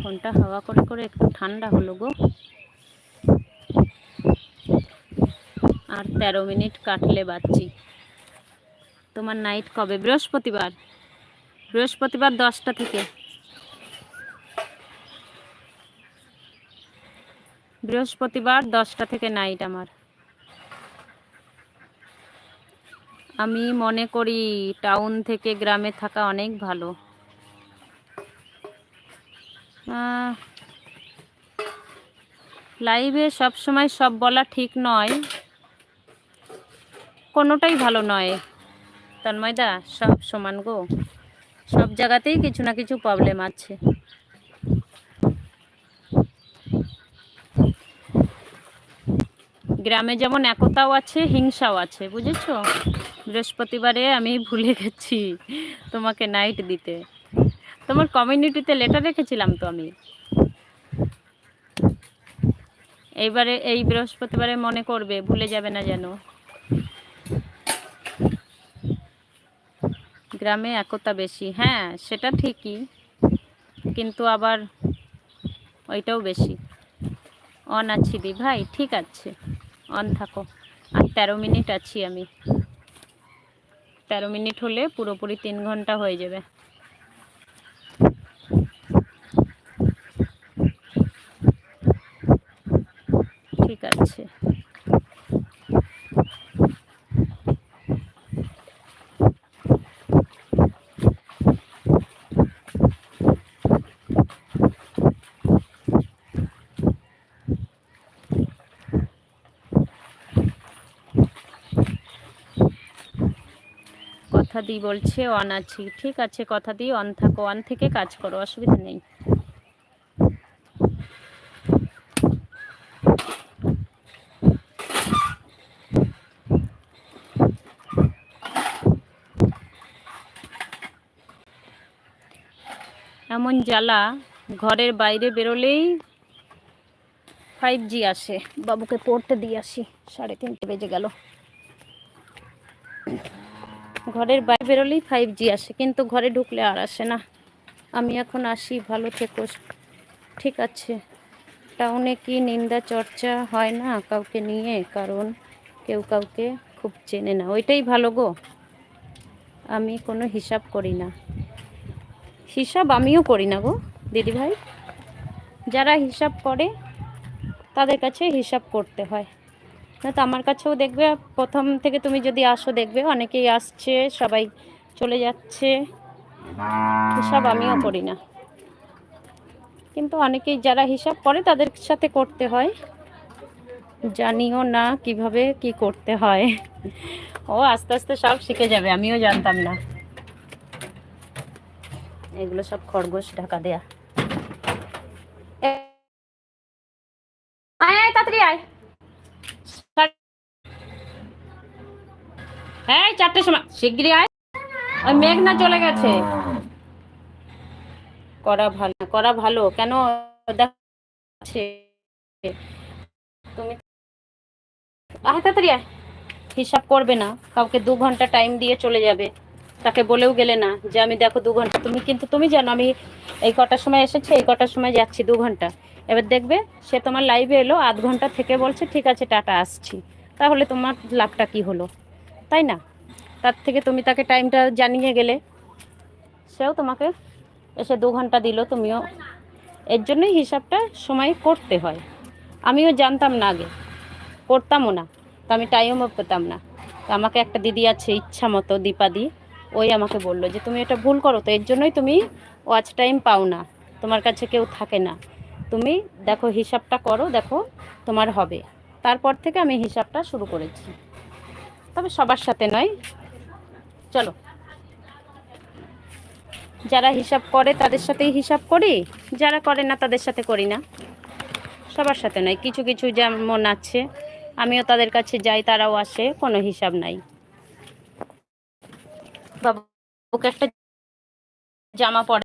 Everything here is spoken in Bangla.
ফোনটা হাওয়া করে করে একটু ঠান্ডা হলো গো। আর তেরো মিনিট কাটলে বাচ্চি তোমার নাইট কবে? বৃহস্পতিবার। বৃহস্পতিবার দশটা থেকে। বৃহস্পতিবার দশটা থেকে নাইট আমার। আমি মনে করি টাউন থেকে গ্রামে থাকা অনেক ভালো। লাইভে সব সময় সব বলা ঠিক নয়। কোনোটাই ভালো নয়। তন্ময়দা সব সমান গো। সব জায়গাতেই কিছু না কিছু প্রবলেম আছে। গ্রামে যেমন একতাও আছে, হিংসাও আছে, বুঝেছ? বৃহস্পতিবারে আমি ভুলে গেছি তোমাকে নাইট দিতে। তোমার কমিউনিটিতে লেটার রেখেছিলাম তো আমি। এইবারে, এই বৃহস্পতিবারে মনে করবে, ভুলে যাবে না যেন। গ্রামে একতা বেশি হ্যাঁ সেটা ঠিকই, কিন্তু আবার ওইটাও বেশি। অন আছি দি ভাই, ঠিক আছে। অন থাকো। আর তেরো মিনিট আছি আমি। তেরো মিনিট হলে পুরোপুরি তিন ঘণ্টা হয়ে যাবে। ঠিক আছে। কথা দিই বলছে অন আছি। ঠিক আছে, কথা দিই অন থাকো অন থেকে কাজ করো, অসুবিধা নেই। এমন জ্বালা ঘরের বাইরে বেরোলেই ফাইভ জি আসে। বাবুকে পড়তে দিয়ে আসি, সাড়ে তিনটে বেজে গেল। ঘরের বাইরে বেরোলেই ফাইভ জি আসে, কিন্তু ঘরে ঢুকলে আর আসে না। আমি এখন আসি, ভালো থেকো, ঠিক আছে। টাউনে কি নিন্দা, চর্চা হয় না কাউকে নিয়ে? কারণ কেউ কাউকে খুব চেনে না। ওইটাই ভালো গো। আমি কোনো হিসাব করি না। হিসাব আমিও করি না গো, দিদিভাই। যারা হিসাব করে, তাদের কাছে হিসাব করতে হয়। না তো আমার কাছেও দেখবে, প্রথম থেকে তুমি যদি আসো দেখবে, অনেকেই আসছে, সবাই চলে যাচ্ছে। হিসাব আমিও করি না। কিন্তু অনেকেই যারা হিসাব করে, তাদের সাথে করতে হয়। জানিও না কীভাবে কি করতে হয়। ও আস্তে আস্তে সব শিখে যাবে, আমিও জানতাম না। এগুলো সব খরগোশ, ঢাকা দেয়া। আয় আয়, তাড়াতাড়ি আয়। চারটের সময়। শিগগিরই আয়। ওই মেঘনা চলে গেছে। করা ভালো করা ভালো। কেন? দেখাচ্ছে। তুমি আয়, তাড়াতাড়ি আয়। হিসাব করবে না। কাউকে দু ঘণ্টা টাইম দিয়ে চলে যাবে। তাকে বলেও গেলে না যে আমি দেখো দু ঘণ্টা, তুমি কিন্তু, তুমি জানো আমি এই কটার সময় এসেছি, এই কটার সময় যাচ্ছি দু ঘণ্টা। এবার দেখবে সে তোমার লাইভে এলো, আধ ঘণ্টা থেকে বলছে, ঠিক আছে, টাটা, আসছি। তাহলে তোমার লাভটা কি হলো? তাই না? তার থেকে তুমি তাকে টাইমটা জানিয়ে গেলে, সেও তোমাকে এসে দু ঘণ্টা দিল, তুমিও। এর জন্যই হিসাবটা সময় করতে হয়। আমিও জানতাম না আগে, করতামও না। তো আমি টাইমও পেতাম না। তো আমাকে একটা দিদি আছে ইচ্ছা মতো দীপাদি। ওই আমাকে বলল যে, তুমি এটা ভুল করো তো, এর জন্যই তুমি ওয়াচ টাইম পাও না। তোমার কাছে কেউ থাকে না। তুমি দেখো হিসাবটা করো, দেখো তোমার হবে। তারপর থেকে আমি হিসাবটা শুরু করেছি। তবে সবার সাথে নয়। চলো। যারা হিসাব করে, তাদের সাথেই হিসাব করি। যারা করে না, তাদের সাথে করি না। সবার সাথে নয়। কিছু কিছু যেমন আছে, আমিও তাদের কাছে যাই, তারাও আসে, কোনো হিসাব নাই। বাবুকে একটা জামা পরে